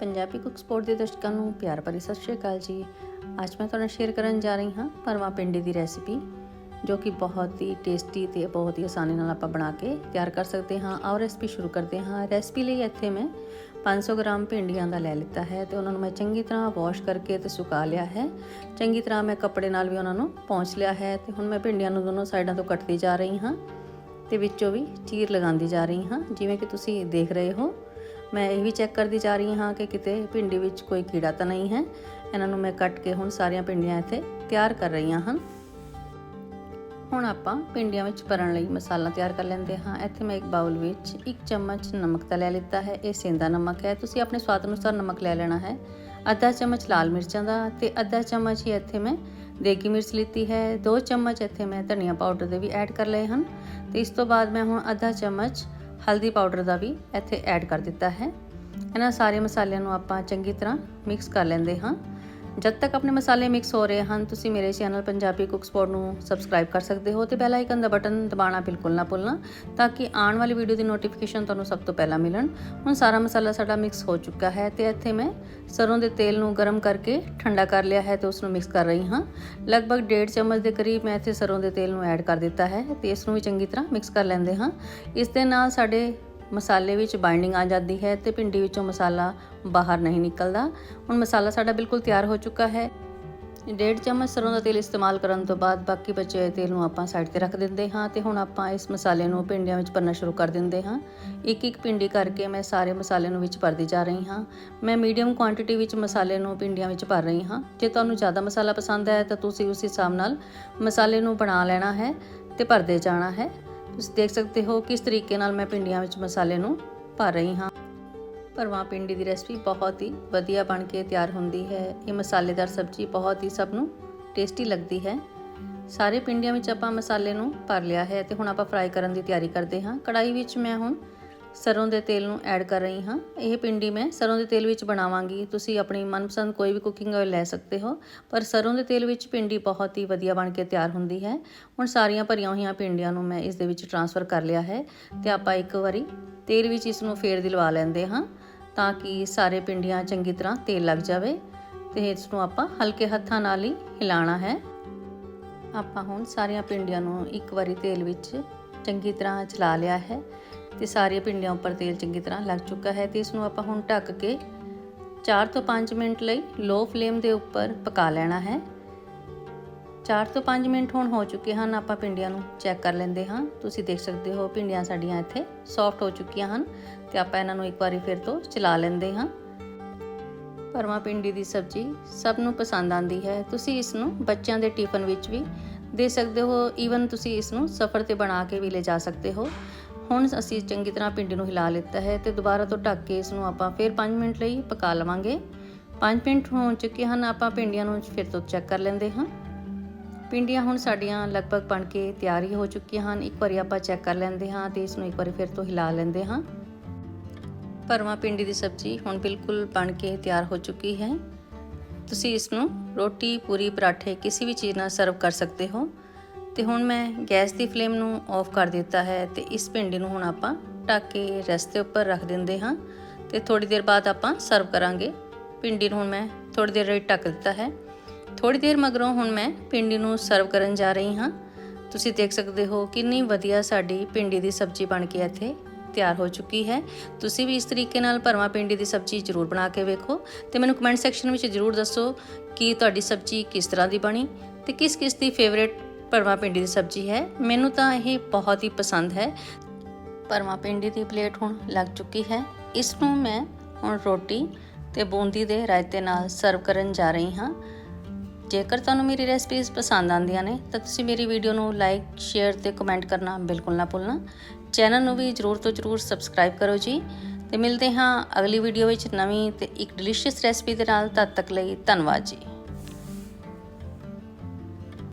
Punjabi cook support ਦੇ ਦਰਸ਼ਕਾਂ ਨੂੰ ਪਿਆਰ ਭਰੀ ਸਤਿ ਸ਼੍ਰੀ ਅਕਾਲ ਜੀ। ਅੱਜ ਮੈਂ ਤੁਹਾਡੇ ਨਾਲ ਸ਼ੇਅਰ ਕਰਨ ਜਾ ਰਹੀ ਹਾਂ ਪਰਮਾ ਪਿੰਡੀ ਦੀ ਰੈਸਿਪੀ ਜੋ ਕਿ ਬਹੁਤ ਹੀ ਟੇਸਟੀ ਤੇ ਬਹੁਤ ਹੀ ਆਸਾਨੀ ਨਾਲ ਆਪਾਂ ਬਣਾ ਕੇ ਤਿਆਰ ਕਰ ਸਕਦੇ ਹਾਂ। ਆਓ ਰੈਸਿਪੀ ਸ਼ੁਰੂ ਕਰਦੇ ਹਾਂ। ਰੈਸਿਪੀ ਲਈ ਇੱਥੇ ਮੈਂ 500 ਗ੍ਰਾਮ ਭਿੰਡੀਆਂ ਦਾ ਲੈ ਲਿੱਤਾ ਹੈ ਤੇ ਉਹਨਾਂ ਨੂੰ ਮੈਂ ਚੰਗੀ ਤਰ੍ਹਾਂ ਵਾਸ਼ ਕਰਕੇ ਤੇ ਸੁਕਾ ਲਿਆ ਹੈ। ਚੰਗੀ ਤਰ੍ਹਾਂ ਮੈਂ ਕੱਪੜੇ ਨਾਲ ਵੀ ਉਹਨਾਂ ਨੂੰ ਪੌਂਚ ਲਿਆ ਹੈ ਤੇ ਹੁਣ ਮੈਂ ਭਿੰਡੀਆਂ ਨੂੰ ਦੋਨੋਂ ਸਾਈਡਾਂ ਤੋਂ ਕੱਟਦੀ ਜਾ ਰਹੀ ਹਾਂ ਤੇ ਵਿੱਚੋਂ ਵੀ ਚੀਰ ਲਗਾਉਂਦੀ ਜਾ ਰਹੀ ਹਾਂ। ਜਿਵੇਂ ਕਿ ਤੁਸੀਂ ਦੇਖ ਰਹੇ ਹੋ ਮੈਂ ਇਹ ਵੀ ਚੈੱਕ ਕਰਦੀ ਜਾ ਰਹੀ ਹਾਂ ਕਿ ਕਿਤੇ ਭਿੰਡੀ ਵਿੱਚ ਕੋਈ ਕੀੜਾ ਤਾਂ ਨਹੀਂ ਹੈ। ਇਹਨਾਂ ਨੂੰ ਮੈਂ ਕੱਟ ਕੇ ਹੁਣ ਸਾਰੀਆਂ ਭਿੰਡੀਆਂ ਇੱਥੇ ਤਿਆਰ ਕਰ ਰਹੀਆਂ ਹਨ। ਹੁਣ ਆਪਾਂ ਭਿੰਡੀਆਂ ਵਿੱਚ ਭਰਨ ਲਈ ਮਸਾਲਾ ਤਿਆਰ ਕਰ ਲੈਂਦੇ ਹਾਂ। ਇੱਥੇ ਮੈਂ ਇੱਕ ਬਾਉਲ ਵਿੱਚ ਇੱਕ ਚਮਚ ਨਮਕ ਦਾ ਲੈ ਲਿੱਤਾ ਹੈ। ਇਹ ਸੇਂਦਾ ਨਮਕ ਹੈ। ਤੁਸੀਂ ਆਪਣੇ ਸਵਾਦ ਅਨੁਸਾਰ ਨਮਕ ਲੈ ਲੈਣਾ ਹੈ। ਅੱਧਾ ਚਮਚ ਲਾਲ ਮਿਰਚਾਂ ਦਾ ਤੇ ਅੱਧਾ ਚਮਚ ਹੀ ਇੱਥੇ ਮੈਂ ਦੇਗੀ ਮਿਰਚ ਲਿੱਤੀ ਹੈ। 2 ਚਮਚ ਇੱਥੇ ਮੈਂ ਧਨੀਆ ਪਾਊਡਰ ਦੇ ਵੀ ਐਡ ਕਰ ਲਏ ਹਨ। ਤੇ ਇਸ ਤੋਂ ਬਾਅਦ ਮੈਂ ਹੁਣ ਅੱਧਾ ਚਮਚ ਹਲਦੀ ਪਾਊਡਰ ਦਾ ਵੀ ਇੱਥੇ ਐਡ ਕਰ ਦਿੱਤਾ ਹੈ। ਇਹਨਾਂ ਸਾਰੇ ਮਸਾਲਿਆਂ ਨੂੰ ਆਪਾਂ ਚੰਗੀ ਤਰ੍ਹਾਂ ਮਿਕਸ ਕਰ ਲੈਂਦੇ ਹਾਂ। ਜਦ ਤੱਕ ਆਪਣੇ ਮਸਾਲੇ ਮਿਕਸ ਹੋ ਰਹੇ ਹਨ, ਤੁਸੀਂ ਮੇਰੇ ਚੈਨਲ ਪੰਜਾਬੀ ਕੁੱਕ ਸਪੋਰਟ ਨੂੰ ਸਬਸਕ੍ਰਾਈਬ ਕਰ ਸਕਦੇ ਹੋ ਤੇ ਬੈਲ ਆਈਕਨ ਦਾ ਬਟਨ ਦਬਾਉਣਾ ਬਿਲਕੁਲ ਨਾ ਭੁੱਲਣਾ, ਤਾਂ ਕਿ ਆਉਣ ਵਾਲੀ ਵੀਡੀਓ ਦੀ ਨੋਟੀਫਿਕੇਸ਼ਨ ਤੁਹਾਨੂੰ ਸਭ ਤੋਂ ਪਹਿਲਾਂ ਮਿਲਣ। ਹੁਣ ਸਾਰਾ ਮਸਾਲਾ ਸਾਡਾ ਮਿਕਸ ਹੋ ਚੁੱਕਾ ਹੈ ਤੇ ਇੱਥੇ ਮੈਂ ਸਰੋਂ ਦੇ ਤੇਲ ਨੂੰ ਗਰਮ ਕਰਕੇ ਠੰਡਾ ਕਰ ਲਿਆ ਹੈ ਤੇ ਉਸ ਨੂੰ ਮਿਕਸ ਕਰ ਰਹੀ ਹਾਂ। ਲਗਭਗ 1.5 ਚਮਚ ਦੇ ਕਰੀਬ ਮੈਂ ਇੱਥੇ ਸਰੋਂ ਦੇ ਤੇਲ ਨੂੰ ਐਡ ਕਰ ਦਿੱਤਾ ਹੈ ਤੇ ਇਸ ਨੂੰ ਵੀ ਚੰਗੀ ਤਰ੍ਹਾਂ ਮਿਕਸ ਕਰ ਲੈਂਦੇ ਹਾਂ। ਇਸ ਦੇ ਨਾਲ ਸਾਡੇ ਮਸਾਲੇ ਵਿੱਚ ਬਾਈਂਡਿੰਗ ਆ ਜਾਂਦੀ ਹੈ ਤੇ ਭਿੰਡੀ ਵਿੱਚੋਂ ਮਸਾਲਾ ਬਾਹਰ ਨਹੀਂ ਨਿਕਲਦਾ। ਹੁਣ ਮਸਾਲਾ ਸਾਡਾ ਬਿਲਕੁਲ ਤਿਆਰ ਹੋ ਚੁੱਕਾ ਹੈ। ਡੇਢ ਚਮਚ ਸਰੋਂ ਦਾ ਤੇਲ ਇਸਤੇਮਾਲ ਕਰਨ ਤੋਂ ਬਾਅਦ ਬਾਕੀ ਬਚੇ ਹੋਏ ਤੇਲ ਨੂੰ ਆਪਾਂ ਸਾਈਡ ਤੇ ਰੱਖ ਦਿੰਦੇ ਹਾਂ ਤੇ ਹੁਣ ਆਪਾਂ ਇਸ ਮਸਾਲੇ ਨੂੰ ਭਿੰਡੀਆਂ ਵਿੱਚ ਭਰਨਾ ਸ਼ੁਰੂ ਕਰ ਦਿੰਦੇ ਹਾਂ। ਇੱਕ ਇੱਕ ਭਿੰਡੀ ਕਰਕੇ ਮੈਂ ਸਾਰੇ ਮਸਾਲੇ ਨੂੰ ਵਿੱਚ ਭਰਦੀ ਜਾ ਰਹੀ ਹਾਂ। ਮੈਂ ਮੀਡੀਅਮ ਕੁਆਂਟੀਟੀ ਵਿੱਚ ਮਸਾਲੇ ਨੂੰ ਭਿੰਡੀਆਂ ਵਿੱਚ ਭਰ ਰਹੀ ਹਾਂ। ਜੇ ਤੁਹਾਨੂੰ ਜ਼ਿਆਦਾ ਮਸਾਲਾ ਪਸੰਦ ਹੈ ਤਾਂ ਤੁਸੀਂ ਉਸ ਹਿਸਾਬ ਨਾਲ ਮਸਾਲੇ ਨੂੰ ਬਣਾ ਲੈਣਾ ਹੈ ਤੇ ਭਰਦੇ ਜਾਣਾ ਹੈ। ਤੁਸੀਂ ਦੇਖ ਸਕਦੇ ਹੋ ਕਿਸ ਤਰੀਕੇ ਨਾਲ ਮੈਂ ਪਿੰਡੀਆਂ ਵਿੱਚ ਮਸਾਲੇ ਨੂੰ ਭਰ ਰਹੀ ਹਾਂ। ਭਰਵਾਂ ਪਿੰਡੀ ਦੀ ਰੈਸਪੀ ਬਹੁਤ ਹੀ ਵਧੀਆ ਬਣ ਕੇ ਤਿਆਰ ਹੁੰਦੀ ਹੈ। ਇਹ ਮਸਾਲੇਦਾਰ ਸਬਜ਼ੀ ਬਹੁਤ ਹੀ ਸਭ ਨੂੰ ਟੇਸਟੀ ਲੱਗਦੀ ਹੈ। ਸਾਰੇ ਪਿੰਡੀਆਂ ਵਿੱਚ ਆਪਾਂ ਮਸਾਲੇ ਨੂੰ ਭਰ ਲਿਆ ਹੈ ਤੇ ਹੁਣ ਆਪਾਂ ਫਰਾਈ ਕਰਨ ਦੀ ਤਿਆਰੀ ਕਰਦੇ ਹਾਂ। ਕੜਾਈ ਵਿੱਚ ਮੈਂ ਹੁਣ ਸਰੋਂ ਦੇ ਤੇਲ ਨੂੰ ਐਡ ਕਰ ਰਹੀ ਹਾਂ। ਇਹ ਪਿੰਡੀ ਮੈਂ ਸਰੋਂ ਦੇ ਤੇਲ ਵਿੱਚ ਬਣਾਵਾਂਗੀ। ਤੁਸੀਂ ਆਪਣੀ ਮਨਪਸੰਦ ਕੋਈ ਵੀ ਕੁਕਿੰਗ ਆਇਲ ਲੈ ਸਕਦੇ ਹੋ। ਪਰ ਸਰੋਂ ਦੇ ਤੇਲ ਵਿੱਚ ਪਿੰਡੀ ਬਹੁਤ ਹੀ ਵਧੀਆ ਬਣ ਕੇ ਤਿਆਰ ਹੁੰਦੀ ਹੈ। ਹੁਣ ਸਾਰੀਆਂ ਭਰੀਆਂ ਹੋਈਆਂ ਪਿੰਡੀਆਂ ਨੂੰ ਮੈਂ ਇਸ ਦੇ ਵਿੱਚ ਟਰਾਂਸਫਰ ਕਰ ਲਿਆ ਹੈ ਤੇ ਆਪਾਂ ਇੱਕ ਵਾਰੀ ਤੇਲ ਵਿੱਚ ਇਸ ਨੂੰ ਫੇਰ ਦਿਲਵਾ ਲੈਂਦੇ ਹਾਂ ਤਾਂ ਕਿ ਸਾਰੇ ਪਿੰਡੀਆਂ ਚੰਗੀ ਤਰ੍ਹਾਂ ਤੇਲ ਲੱਗ ਜਾਵੇ ਤੇ ਇਸ ਨੂੰ ਆਪਾਂ ਹਲਕੇ ਹੱਥਾਂ ਨਾਲ ਹੀ ਹਿਲਾਣਾ ਹੈ। ਆਪਾਂ ਹੁਣ ਸਾਰੀਆਂ ਪਿੰਡੀਆਂ ਨੂੰ ਇੱਕ ਵਾਰੀ ਤੇਲ ਵਿੱਚ ਚੰਗੀ ਤਰ੍ਹਾਂ ਚਲਾ ਲਿਆ ਹੈ। ਤੇ ਸਾਰੀਆਂ ਪਿੰਡੀਆਂ ਉੱਪਰ ਤੇਲ ਚੰਗੀ ਤਰ੍ਹਾਂ ਲੱਗ ਚੁੱਕਾ ਹੈ ਤੇ ਇਸ ਨੂੰ ਆਪਾਂ ਹੁਣ ਢੱਕ ਕੇ 4 ਤੋਂ 5 ਮਿੰਟ ਲਈ ਲੋ ਫਲੇਮ ਦੇ ਉੱਪਰ ਪਕਾ ਲੈਣਾ ਹੈ। 4 ਤੋਂ 5 ਮਿੰਟ ਹੁਣ ਹੋ ਚੁੱਕੇ ਹਨ, ਆਪਾਂ ਪਿੰਡੀਆਂ ਨੂੰ ਚੈੱਕ ਕਰ ਲੈਂਦੇ ਹਾਂ। ਤੁਸੀਂ ਦੇਖ ਸਕਦੇ ਹੋ ਪਿੰਡੀਆਂ ਸਾਡੀਆਂ ਇੱਥੇ ਸੌਫਟ ਹੋ ਚੁੱਕੀਆਂ ਹਨ ਤੇ ਆਪਾਂ ਇਹਨਾਂ ਨੂੰ ਇੱਕ ਵਾਰੀ ਫਿਰ ਤੋਂ ਚਲਾ ਲੈਂਦੇ ਹਾਂ। ਪਰਮਾ ਪਿੰਡੀ ਦੀ ਸਬਜ਼ੀ ਸਭ ਨੂੰ ਪਸੰਦ ਆਂਦੀ ਹੈ। ਤੁਸੀਂ ਇਸ ਨੂੰ ਬੱਚਿਆਂ ਦੇ ਟਿਫਨ ਵਿੱਚ ਵੀ ਦੇ ਸਕਦੇ ਹੋ। ਈਵਨ ਤੁਸੀਂ ਇਸ ਨੂੰ ਸਫ਼ਰ ਤੇ ਬਣਾ ਕੇ ਵੀ ਲੈ ਜਾ ਸਕਦੇ ਹੋ। ਹੁਣ ਅਸੀਂ ਚੰਗੀ ਤਰ੍ਹਾਂ ਪਿੰਡੀ ਨੂੰ ਹਿਲਾ ਲਿੱਤਾ ਹੈ ਤੇ ਦੁਬਾਰਾ ਤੋਂ ਢੱਕ ਕੇ ਇਸ ਨੂੰ ਆਪਾਂ ਫਿਰ 5 ਮਿੰਟ ਲਈ ਪਕਾ ਲਵਾਂਗੇ। 5 ਮਿੰਟ ਹੋ ਚੁੱਕੇ ਹਨ, ਆਪਾਂ ਪਿੰਡੀਆਂ ਨੂੰ ਫਿਰ ਤੋਂ ਚੈੱਕ ਕਰ ਲੈਂਦੇ ਹਾਂ। ਪਿੰਡੀਆਂ ਹੁਣ ਸਾਡੀਆਂ ਲਗਭਗ ਬਣ ਕੇ ਤਿਆਰ ਹੀ ਹੋ ਚੁੱਕੀਆਂ ਹਨ। ਇੱਕ ਵਾਰੀ ਆਪਾਂ ਚੈੱਕ ਕਰ ਲੈਂਦੇ ਹਾਂ ਤੇ ਇਸ ਨੂੰ ਇੱਕ ਵਾਰੀ ਫਿਰ ਤੋਂ ਹਿਲਾ ਲੈਂਦੇ ਹਾਂ। ਪਰਮਾ ਪਿੰਡੀ ਦੀ ਸਬਜ਼ੀ ਹੁਣ ਬਿਲਕੁਲ ਬਣ ਕੇ ਤਿਆਰ ਹੋ ਚੁੱਕੀ ਹੈ। ਤੁਸੀਂ ਇਸ ਨੂੰ ਰੋਟੀ, ਪੂਰੀ, ਪਰਾਠੇ ਕਿਸੇ ਵੀ ਚੀਜ਼ ਨਾਲ ਸਰਵ ਕਰ ਸਕਦੇ ਹੋ। ਤੇ ਹੁਣ ਮੈਂ ਗੈਸ ਦੀ ਫਲੇਮ ਨੂੰ ਆਫ ਕਰ ਦਿੱਤਾ ਹੈ ਤੇ ਇਸ ਭਿੰਡੀ ਨੂੰ ਹੁਣ ਆਪਾਂ ਢੱਕ ਕੇ ਰਸਤੇ ਉੱਪਰ ਰੱਖ ਦਿੰਦੇ ਹਾਂ ਤੇ ਥੋੜੀ ਦੇਰ ਬਾਅਦ ਆਪਾਂ ਸਰਵ ਕਰਾਂਗੇ। ਭਿੰਡੀ ਨੂੰ ਹੁਣ ਮੈਂ ਥੋੜੀ ਦੇਰ ਲਈ ਢੱਕ ਦਿੱਤਾ ਹੈ। ਥੋੜੀ ਦੇਰ ਮਗਰੋਂ ਹੁਣ ਮੈਂ ਭਿੰਡੀ ਨੂੰ ਸਰਵ ਕਰਨ ਜਾ ਰਹੀ ਹਾਂ। ਤੁਸੀਂ ਦੇਖ ਸਕਦੇ ਹੋ ਕਿੰਨੀ ਵਧੀਆ ਸਾਡੀ ਭਿੰਡੀ ਦੀ ਸਬਜ਼ੀ ਬਣ ਕੇ ਇੱਥੇ ਤਿਆਰ ਹੋ ਚੁੱਕੀ ਹੈ। ਤੁਸੀਂ ਵੀ ਇਸ ਤਰੀਕੇ ਨਾਲ ਭਰਵਾਂ ਪਿੰਡੀ ਦੀ ਸਬਜ਼ੀ ਜ਼ਰੂਰ ਬਣਾ ਕੇ ਵੇਖੋ ਤੇ ਮੈਨੂੰ ਕਮੈਂਟ ਸੈਕਸ਼ਨ ਵਿੱਚ ਜ਼ਰੂਰ ਦੱਸੋ ਕਿ ਤੁਹਾਡੀ ਸਬਜ਼ੀ ਕਿਸ ਤਰ੍ਹਾਂ ਦੀ ਬਣੀ ਤੇ ਕਿਸ ਕਿਸ ਦੀ ਫੇਵਰੇਟ ਭਰਵਾਂ ਪਿੰਡੀ ਦੀ ਸਬਜ਼ੀ ਹੈ। ਮੈਨੂੰ ਤਾਂ ਇਹ ਬਹੁਤ ਹੀ ਪਸੰਦ ਹੈ। ਭਰਵਾਂ ਪਿੰਡੀ ਦੀ ਪਲੇਟ ਹੁਣ ਲੱਗ ਚੁੱਕੀ ਹੈ। ਇਸ ਨੂੰ ਮੈਂ ਹੁਣ ਰੋਟੀ ਤੇ ਬੂੰਦੀ ਦੇ ਰਾਇਤੇ ਨਾਲ ਸਰਵ ਕਰਨ ਜਾ ਰਹੀ ਹਾਂ। ਜੇਕਰ ਤੁਹਾਨੂੰ ਮੇਰੀ ਰੈਸਪੀਜ਼ ਪਸੰਦ ਆਉਂਦੀਆਂ ਨੇ, ਤਾਂ ਤੁਸੀਂ ਮੇਰੀ ਵੀਡੀਓ ਨੂੰ ਲਾਈਕ ਸ਼ੇਅਰ ਤੇ ਕਮੈਂਟ ਕਰਨਾ ਬਿਲਕੁਲ ਨਾ ਭੁੱਲਣਾ। ਚੈਨਲ ਨੂੰ ਵੀ ਜਰੂਰ ਤੋਂ ਜਰੂਰ ਸਬਸਕ੍ਰਾਈਬ ਕਰੋ ਜੀ। ਤੇ ਮਿਲਦੇ ਹਾਂ ਅਗਲੀ ਵੀਡੀਓ ਵਿੱਚ ਨਵੀਂ ਤੇ ਇੱਕ ਡਿਲੀਸ਼ੀਅਸ ਰੈਸਪੀ ਦੇ ਨਾਲ। ਤਦ ਤੱਕ ਲਈ ਧੰਨਵਾਦ ਜੀ।